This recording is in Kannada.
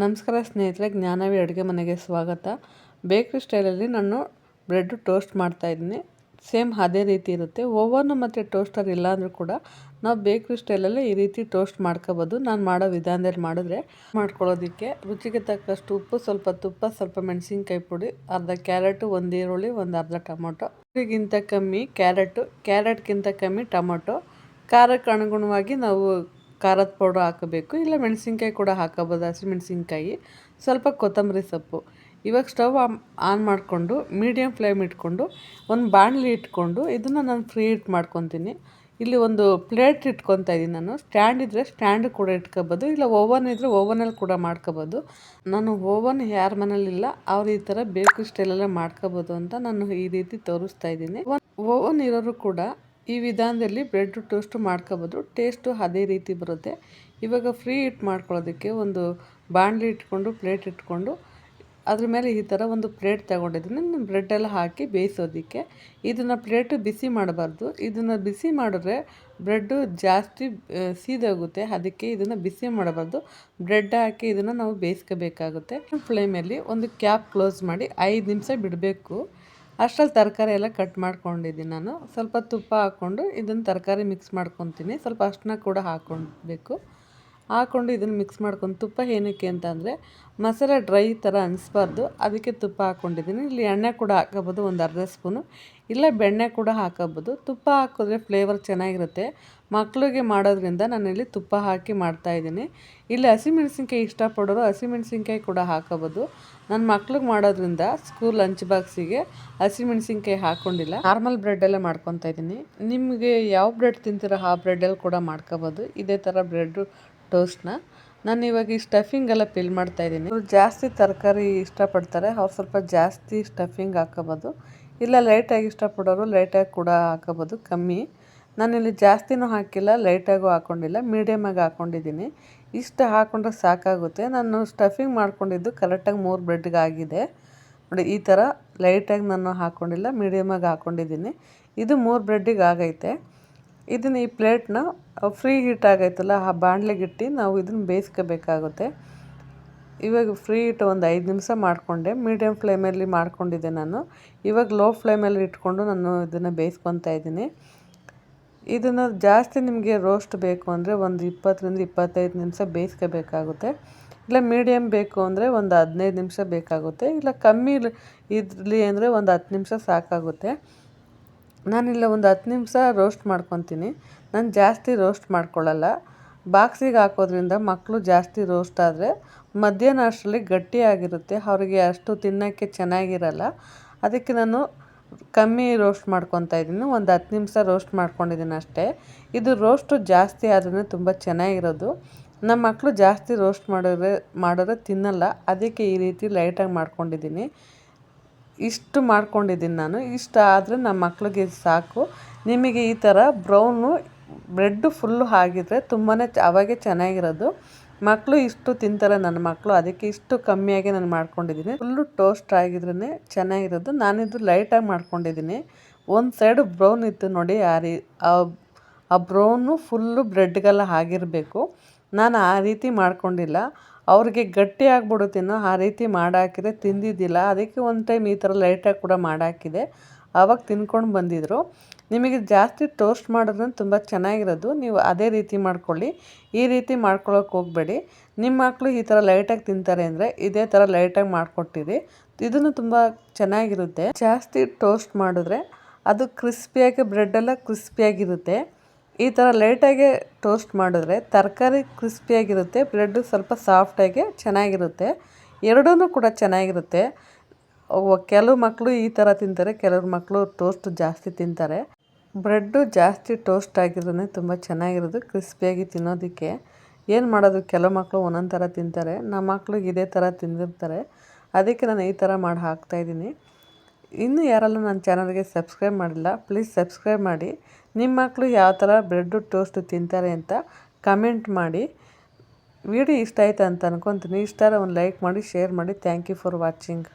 ನಮಸ್ಕಾರ ಸ್ನೇಹಿತರೆ, ಜ್ಞಾನವಿ ಅಡುಗೆ ಮನೆಗೆ ಸ್ವಾಗತ. ಬೇಕ್ರಿ ಸ್ಟೈಲಲ್ಲಿ ನಾನು ಬ್ರೆಡ್ ಟೋಸ್ಟ್ ಮಾಡ್ತಾಯಿದ್ದೀನಿ ಸೇಮ್ ಅದೇ ರೀತಿ ಇರುತ್ತೆ. ಓವನ್ ಮತ್ತು ಟೋಸ್ಟರ್ ಇಲ್ಲ ಅಂದರೂ ಕೂಡ ನಾವು ಬೇಕ್ರಿ ಸ್ಟೈಲಲ್ಲಿ ಈ ರೀತಿ ಟೋಸ್ಟ್ ಮಾಡ್ಕೋಬೋದು. ನಾನು ಮಾಡೋ ವಿಧಾನದಲ್ಲಿ ಮಾಡಿದ್ರೆ ಮಾಡ್ಕೊಳ್ಳೋದಕ್ಕೆ ರುಚಿಗೆ ತಕ್ಕಷ್ಟು ಉಪ್ಪು, ಸ್ವಲ್ಪ ತುಪ್ಪ, ಸ್ವಲ್ಪ ಮೆಣಸಿನ್ಕಾಯಿ ಪುಡಿ, ಅರ್ಧ ಕ್ಯಾರೆಟು, ಒಂದು ಈರುಳ್ಳಿ, ಒಂದು ಅರ್ಧ ಟೊಮೊಟೊ. ಗಿಂತ ಕಮ್ಮಿ ಕ್ಯಾರೆಟು, ಕ್ಯಾರೆಟ್ಗಿಂತ ಕಮ್ಮಿ ಟೊಮೊಟೊ. ಖಾರಕ್ಕೆ ಅನುಗುಣವಾಗಿ ನಾವು ಖಾರದ ಪೌಡ್ರ್ ಹಾಕಬೇಕು, ಇಲ್ಲ ಮೆಣಸಿನ್ಕಾಯಿ ಕೂಡ ಹಾಕೋಬೋದು ಹಸಿಮೆಣ್ಸಿನ್ಕಾಯಿ ಸ್ವಲ್ಪ ಕೊತ್ತಂಬರಿ ಸೊಪ್ಪು. ಇವಾಗ ಸ್ಟವ್ ಆನ್ ಮಾಡಿಕೊಂಡು ಮೀಡಿಯಮ್ ಫ್ಲೇಮ್ ಇಟ್ಕೊಂಡು, ಒಂದು ಬಾಣಲಿ ಇಟ್ಕೊಂಡು, ಇದನ್ನು ನಾನು ಫ್ರೀ ಇಟ್ ಮಾಡ್ಕೊತೀನಿ. ಇಲ್ಲಿ ಒಂದು ಪ್ಲೇಟ್ ಇಟ್ಕೊತಾ ಇದ್ದೀನಿ ನಾನು. ಸ್ಟ್ಯಾಂಡ್ ಇದ್ದರೆ ಸ್ಟ್ಯಾಂಡ್ ಕೂಡ ಇಟ್ಕೋಬೋದು, ಇಲ್ಲ ಓವನ್ ಇದ್ದರೆ ಓವನಲ್ಲಿ ಕೂಡ ಮಾಡ್ಕೋಬೋದು. ನಾನು ಓವನ್ ಯಾರ ಮನೇಲಿಲ್ಲ ಅವ್ರು ಈ ಥರ ಬೇಕು ಸ್ಟೈಲಲ್ಲೇ ಮಾಡ್ಕೋಬೋದು ಅಂತ ನಾನು ಈ ರೀತಿ ತೋರಿಸ್ತಾ ಇದ್ದೀನಿ ಓವನ್ ಇರೋರು ಕೂಡ ಈ ವಿಧಾನದಲ್ಲಿ ಬ್ರೆಡ್ ಟೋಸ್ಟ್ ಮಾಡ್ಕೋಬೋದು. ಟೇಸ್ಟು ಅದೇ ರೀತಿ ಬರುತ್ತೆ. ಇವಾಗ ಫ್ರೀ ಹಿಟ್ ಮಾಡ್ಕೊಳ್ಳೋದಕ್ಕೆ ಒಂದು ಬಾಣಲಿ ಇಟ್ಕೊಂಡು, ಪ್ಲೇಟ್ ಇಟ್ಕೊಂಡು, ಅದ್ರ ಮೇಲೆ ಈ ಥರ ಒಂದು ಪ್ಲೇಟ್ ತಗೊಂಡಿದ್ದೀನಿ. ಬ್ರೆಡ್ಡೆಲ್ಲ ಹಾಕಿ ಬೇಯಿಸೋದಕ್ಕೆ. ಇದನ್ನು ಪ್ಲೇಟು ಬಿಸಿ ಮಾಡಬಾರ್ದು. ಇದನ್ನು ಬಿಸಿ ಮಾಡಿದ್ರೆ ಬ್ರೆಡ್ಡು ಜಾಸ್ತಿ ಸೀದೋಗುತ್ತೆ. ಅದಕ್ಕೆ ಇದನ್ನು ಬಿಸಿ ಮಾಡಬಾರ್ದು. ಬ್ರೆಡ್ ಹಾಕಿ ಇದನ್ನು ನಾವು ಬೇಯಿಸ್ಕೋಬೇಕಾಗುತ್ತೆ. ಫ್ಲೇಮಲ್ಲಿ ಒಂದು ಕ್ಯಾಪ್ ಕ್ಲೋಸ್ ಮಾಡಿ ಐದು ನಿಮಿಷ ಬಿಡಬೇಕು. ಅಷ್ಟರಲ್ಲಿ ತರಕಾರಿ ಎಲ್ಲ ಕಟ್ ಮಾಡ್ಕೊಂಡಿದ್ದೀನಿ ನಾನು. ಸ್ವಲ್ಪ ತುಪ್ಪ ಹಾಕ್ಕೊಂಡು ಇದನ್ನು ತರಕಾರಿ ಮಿಕ್ಸ್ ಮಾಡ್ಕೊತೀನಿ. ಸ್ವಲ್ಪ ಅಷ್ಟನ್ನ ಕೂಡ ಹಾಕ್ಕೊಳ್ಬೇಕು ಹಾಕ್ಕೊಂಡು ಇದನ್ನು ಮಿಕ್ಸ್ ಮಾಡ್ಕೊಂಡು ತುಪ್ಪ ಏನಕ್ಕೆ ಅಂತಂದರೆ ಮಸಾಲೆ ಡ್ರೈ ಥರ ಅನಿಸ್ಬಾರ್ದು. ಅದಕ್ಕೆ ತುಪ್ಪ ಹಾಕ್ಕೊಂಡಿದ್ದೀನಿ ಇಲ್ಲಿ ಎಣ್ಣೆ ಕೂಡ ಹಾಕೋಬೋದು ಒಂದು ಅರ್ಧ ಸ್ಪೂನು. ಇಲ್ಲ ಬೆಣ್ಣೆ ಕೂಡ ಹಾಕೋಬೋದು ತುಪ್ಪ ಹಾಕಿದ್ರೆ ಫ್ಲೇವರ್ ಚೆನ್ನಾಗಿರುತ್ತೆ. ಮಕ್ಕಳಿಗೆ ಮಾಡೋದ್ರಿಂದ ನಾನಿಲ್ಲಿ ತುಪ್ಪ ಹಾಕಿ ಮಾಡ್ತಾಯಿದ್ದೀನಿ ಇಲ್ಲಿ ಹಸಿಮೆಣ್ಸಿನ್ಕಾಯಿ ಇಷ್ಟಪಡೋರು ಹಸಿಮೆಣ್ಸಿನ್ಕಾಯಿ ಕೂಡ ಹಾಕೋಬೋದು ನನ್ನ ಮಕ್ಳಿಗೆ ಮಾಡೋದ್ರಿಂದ ಸ್ಕೂಲ್ ಲಂಚ್ ಬಾಕ್ಸಿಗೆ ಹಸಿಮೆಣ್ಸಿನ್ಕಾಯಿ ಹಾಕ್ಕೊಂಡಿಲ್ಲ ನಾರ್ಮಲ್ ಬ್ರೆಡ್ಡಲ್ಲೇ ಮಾಡ್ಕೊತಾ ಇದ್ದೀನಿ. ನಿಮಗೆ ಯಾವ ಬ್ರೆಡ್ ತಿಂತೀರೋ ಆ ಬ್ರೆಡ್ಡಲ್ಲಿ ಕೂಡ ಮಾಡ್ಕೋಬೋದು ಇದೇ ಥರ ಬ್ರೆಡ್ಡು ಟೋಸ್ಟ್ನ. ನಾನು ಇವಾಗ ಈ ಸ್ಟಫಿಂಗ್ ಎಲ್ಲ ಫಿಲ್ ಮಾಡ್ತಾ ಇದ್ದೀನಿ. ಜಾಸ್ತಿ ತರಕಾರಿ ಇಷ್ಟಪಡ್ತಾರೆ. ಅವ್ರು ಸ್ವಲ್ಪ ಜಾಸ್ತಿ ಸ್ಟಫಿಂಗ್ ಹಾಕೋಬೋದು. ಇಲ್ಲ ಲೈಟಾಗಿ ಇಷ್ಟಪಡೋರು ಲೈಟಾಗಿ ಕೂಡ ಹಾಕೋಬೋದು, ಕಮ್ಮಿ. ನಾನಿಲ್ಲಿ ಜಾಸ್ತಿನೂ ಹಾಕಿಲ್ಲ ಲೈಟಾಗೂ ಹಾಕ್ಕೊಂಡಿಲ್ಲ ಮೀಡಿಯಮಾಗಿ ಹಾಕ್ಕೊಂಡಿದ್ದೀನಿ ಇಷ್ಟು ಹಾಕ್ಕೊಂಡ್ರೆ ಸಾಕಾಗುತ್ತೆ. ನಾನು ಸ್ಟಫಿಂಗ್ ಮಾಡ್ಕೊಂಡಿದ್ದು ಕರೆಕ್ಟಾಗಿ ಮೂರು ಬ್ರೆಡ್ಗೆ ಆಗಿದೆ ನೋಡಿ, ಈ ಥರ ಲೈಟಾಗಿ ನಾನು ಹಾಕ್ಕೊಂಡಿಲ್ಲ ಮೀಡಿಯಮಾಗಿ ಹಾಕ್ಕೊಂಡಿದ್ದೀನಿ ಇದು ಮೂರು ಬ್ರೆಡ್ಡಿಗೆ ಆಗೈತೆ ಇದನ್ನು ಈ ಪ್ಲೇಟ್ನ ಫ್ರೀ ಹೀಟ್ ಆಗೈತಲ್ಲ, ಆ ಬಾಣಲೆಗಿಟ್ಟು ನಾವು ಇದನ್ನು ಬೇಯಿಸ್ಕೋಬೇಕಾಗುತ್ತೆ. ಇವಾಗ ಫ್ರೀ ಹೀಟ್ ಒಂದು ಐದು ನಿಮಿಷ ಮಾಡಿಕೊಂಡೆ ಮೀಡಿಯಮ್ ಫ್ಲೇಮಲ್ಲಿ ಮಾಡಿಕೊಂಡಿದ್ದೆ ನಾನು. ಇವಾಗ ಲೋ ಫ್ಲೇಮಲ್ಲಿ ಇಟ್ಕೊಂಡು ನಾನು ಇದನ್ನು ಬೇಯಿಸ್ಕೊತಾ ಇದ್ದೀನಿ. ಇದನ್ನು ಜಾಸ್ತಿ ನಿಮಗೆ ರೋಸ್ಟ್ ಬೇಕು ಅಂದರೆ ಒಂದು ಇಪ್ಪತ್ತರಿಂದ ಇಪ್ಪತ್ತೈದು ನಿಮಿಷ ಬೇಯಿಸ್ಕೋಬೇಕಾಗುತ್ತೆ. ಇಲ್ಲ ಮೀಡಿಯಮ್ ಬೇಕು ಅಂದರೆ ಒಂದು ಹದಿನೈದು ನಿಮಿಷ ಬೇಕಾಗುತ್ತೆ. ಇಲ್ಲ ಕಮ್ಮಿ ಇರಲಿ ಅಂದರೆ ಒಂದು ಹತ್ತು ನಿಮಿಷ ಸಾಕಾಗುತ್ತೆ. ನಾನಿಲ್ಲ ಒಂದು ಹತ್ತು ನಿಮಿಷ ರೋಸ್ಟ್ ಮಾಡ್ಕೊತೀನಿ. ನಾನು ಜಾಸ್ತಿ ರೋಸ್ಟ್ ಮಾಡ್ಕೊಳ್ಳಲ್ಲ. ಬಾಕ್ಸಿಗೆ ಹಾಕೋದ್ರಿಂದ ಮಕ್ಕಳು ಜಾಸ್ತಿ ರೋಸ್ಟ್ ಆದರೆ ಮಧ್ಯಾಹ್ನ ಅಷ್ಟರಲ್ಲಿ ಗಟ್ಟಿಯಾಗಿರುತ್ತೆ ಅವರಿಗೆ ಅಷ್ಟು ತಿನ್ನೋಕ್ಕೆ ಚೆನ್ನಾಗಿರಲ್ಲ. ಅದಕ್ಕೆ ನಾನು ಕಮ್ಮಿ ರೋಸ್ಟ್ ಮಾಡ್ಕೊತಾ ಇದ್ದೀನಿ. ಒಂದು ಹತ್ತು ನಿಮಿಷ ರೋಸ್ಟ್ ಮಾಡ್ಕೊಂಡಿದ್ದೀನಿ ಅಷ್ಟೇ. ಇದು ರೋಸ್ಟು ಜಾಸ್ತಿ ಆದ್ರೂ ತುಂಬ ಚೆನ್ನಾಗಿರೋದು. ನಮ್ಮ ಮಕ್ಕಳು ಜಾಸ್ತಿ ರೋಸ್ಟ್ ಮಾಡಿದ್ರೆ ಮಾಡಿದ್ರೆ ತಿನ್ನಲ್ಲ. ಅದಕ್ಕೆ ಈ ರೀತಿ ಲೈಟಾಗಿ ಮಾಡ್ಕೊಂಡಿದ್ದೀನಿ. ಇಷ್ಟು ಮಾಡ್ಕೊಂಡಿದ್ದೀನಿ ನಾನು. ಇಷ್ಟು ಆದರೆ ನಮ್ಮ ಮಕ್ಳಿಗೆ ಸಾಕು. ನಿಮಗೆ ಈ ಥರ ಬ್ರೌನು ಬ್ರೆಡ್ಡು ಫುಲ್ಲು ಆಗಿದ್ರೆ ತುಂಬಾ ಅವಾಗೆ ಚೆನ್ನಾಗಿರೋದು. ಮಕ್ಕಳು ಇಷ್ಟು ತಿಂತಾರೆ ನನ್ನ ಮಕ್ಕಳು ಅದಕ್ಕೆ ಇಷ್ಟು ಕಮ್ಮಿಯಾಗಿ ನಾನು ಮಾಡ್ಕೊಂಡಿದ್ದೀನಿ. ಫುಲ್ಲು ಟೋಸ್ಟ್ ಆಗಿದ್ರೇ ಚೆನ್ನಾಗಿರೋದು. ನಾನಿದು ಲೈಟಾಗಿ ಮಾಡ್ಕೊಂಡಿದ್ದೀನಿ. ಒಂದು ಸೈಡು ಬ್ರೌನ್ ಇತ್ತು ನೋಡಿ ಆ ರೀ, ಆ ಬ್ರೌನು ಫುಲ್ಲು ಬ್ರೆಡ್ಗೆಲ್ಲ ಆಗಿರಬೇಕು ನಾನು ಆ ರೀತಿ ಮಾಡ್ಕೊಂಡಿಲ್ಲ. ಅವ್ರಿಗೆ ಗಟ್ಟಿ ಆಗ್ಬಿಡುತ್ತೇನೋ ಆ ರೀತಿ ಮಾಡಾಕಿದ್ರೆ ತಿಂದಿದ್ದಿಲ್ಲ. ಅದಕ್ಕೆ ಒಂದು ಟೈಮ್ ಈ ಥರ ಲೈಟಾಗಿ ಕೂಡ ಮಾಡಾಕಿದೆ. ಆವಾಗ ತಿನ್ಕೊಂಡು ಬಂದಿದ್ದರು ನಿಮಗೆ ಜಾಸ್ತಿ ಟೋಸ್ಟ್ ಮಾಡಿದ್ರೆ ತುಂಬ ಚೆನ್ನಾಗಿರೋದು. ನೀವು ಅದೇ ರೀತಿ ಮಾಡ್ಕೊಳ್ಳಿ. ಈ ರೀತಿ ಮಾಡ್ಕೊಳ್ಳೋಕೆ ಹೋಗಬೇಡಿ. ನಿಮ್ಮ ಮಕ್ಕಳು ಈ ಥರ ಲೈಟಾಗಿ ತಿಂತಾರೆ ಅಂದರೆ ಇದೇ ಥರ ಲೈಟಾಗಿ ಮಾಡಿಕೊಟ್ಟಿರಿ. ಇದನ್ನು ತುಂಬ ಚೆನ್ನಾಗಿರುತ್ತೆ. ಜಾಸ್ತಿ ಟೋಸ್ಟ್ ಮಾಡಿದ್ರೆ ಅದು ಕ್ರಿಸ್ಪಿಯಾಗಿ ಬ್ರೆಡ್ಡೆಲ್ಲ ಕ್ರಿಸ್ಪಿಯಾಗಿರುತ್ತೆ ಈ ಥರ ಲೈಟಾಗಿ ಟೋಸ್ಟ್ ಮಾಡಿದ್ರೆ ತರಕಾರಿ ಕ್ರಿಸ್ಪಿಯಾಗಿರುತ್ತೆ ಬ್ರೆಡ್ಡು ಸ್ವಲ್ಪ ಸಾಫ್ಟಾಗಿ ಚೆನ್ನಾಗಿರುತ್ತೆ. ಎರಡೂ ಕೂಡ ಚೆನ್ನಾಗಿರುತ್ತೆ. ಕೆಲವು ಮಕ್ಕಳು ಈ ಥರ ತಿಂತಾರೆ ಕೆಲವ್ರ ಮಕ್ಕಳು ಟೋಸ್ಟ್ ಜಾಸ್ತಿ ತಿಂತಾರೆ. ಬ್ರೆಡ್ಡು ಜಾಸ್ತಿ ಟೋಸ್ಟ್ ಆಗಿರೋದೇ ತುಂಬ ಚೆನ್ನಾಗಿರೋದು ಕ್ರಿಸ್ಪಿಯಾಗಿ ತಿನ್ನೋದಕ್ಕೆ. ಏನು ಮಾಡೋದು, ಕೆಲವು ಮಕ್ಕಳು ಒಂದೊಂದು ಥರ ತಿಂತಾರೆ, ನಮ್ಮ ಮಕ್ಳಿಗೆ ಇದೇ ಥರ ತಿಂದಿರ್ತಾರೆ. ಅದಕ್ಕೆ ನಾನು ಈ ಥರ ಮಾಡಿ ಹಾಕ್ತಾಯಿದ್ದೀನಿ ಇನ್ನೂ ಯಾರಲ್ಲೂ ನನ್ನ ಚಾನಲ್ಗೆ ಸಬ್ಸ್ಕ್ರೈಬ್ ಮಾಡಿಲ್ಲ, ಪ್ಲೀಸ್ ಸಬ್ಸ್ಕ್ರೈಬ್ ಮಾಡಿ. ನಿಮ್ಮ ಮಕ್ಕಳು ಯಾವ ಥರ ಬ್ರೆಡ್ಡು ಟೋಸ್ಟು ತಿಂತಾರೆ ಅಂತ ಕಮೆಂಟ್ ಮಾಡಿ. ವಿಡಿಯೋ ಇಷ್ಟ ಆಯ್ತು ಅಂತ ಅನ್ಕೊತೀನಿ. ಇಷ್ಟ ಒಂದು ಲೈಕ್ ಮಾಡಿ, ಶೇರ್ ಮಾಡಿ. Thank you for watching.